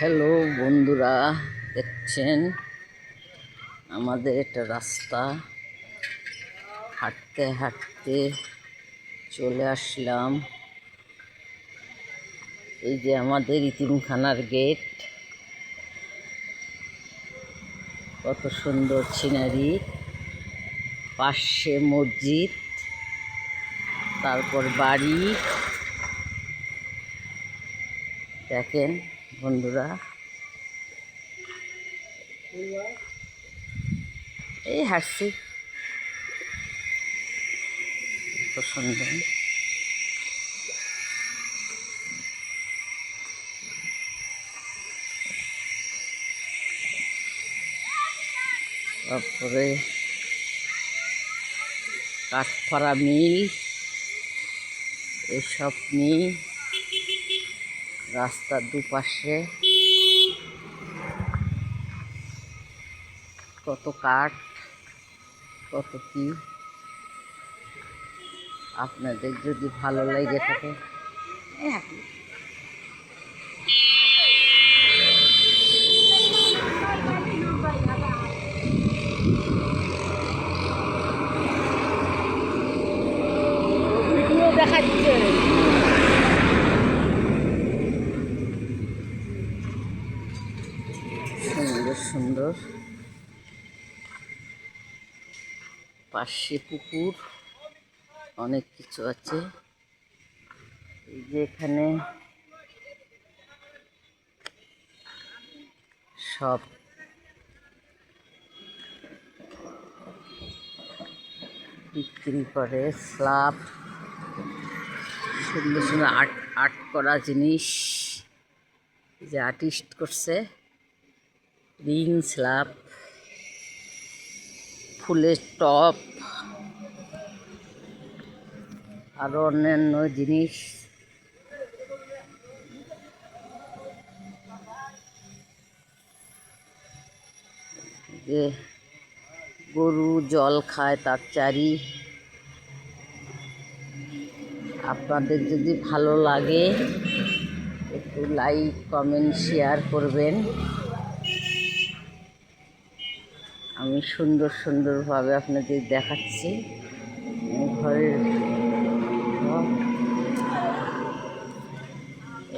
Hello বন্ধুরা, দেখছেন? আমাদের একটা রাস্তা। হাঁটতে হাঁটতে চলে আসলাম। এই যে আমাদের ইতিমখানার গেট। কত সুন্দর সিনারি। পাশে মসজিদ, তারপর বাড়ি। দেখেন বন্ধুরা। এই হাসছি। সুন্দর তারপরে কাঠফাড়া মিল এসব নিয়ে রাস্তার দুপাশে। কত কাঠ কত কি। আপনাদের যদি ভালো লেগে থাকে ভিডিও দেখাচ্ছে সুন্দর। পাশে পুকুর, অনেক কিছু আছে। এই যে এখানে সব বিক্রি করে স্লাব সুন্দর সুন্দর আর্ট আর্ট করা জিনিস। যে আর্টিস্ট করছে। রিং স্লাব ফুলের টপ আরও অন্যান্য জিনিস। যে গরু জল খায় তার চারি। আপনাদের যদি ভালো লাগে, একটু লাইক কমেন্ট শেয়ার করবেন। আমি সুন্দর সুন্দরভাবে আপনাদের দেখাচ্ছি। ঘরের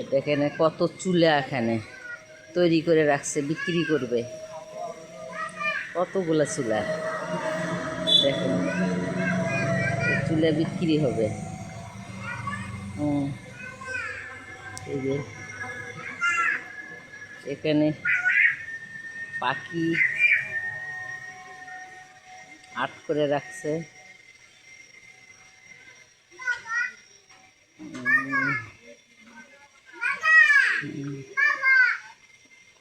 এটা এখানে কত চুলা এখানে তৈরি করে রাখছে, বিক্রি করবে। কতগুলো চুলা? দেখেন চুলা বিক্রি হবে। এই যে এখানে পাখি আট করে রাখছে।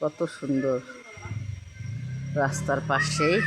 কত সুন্দর রাস্তার পাশেই।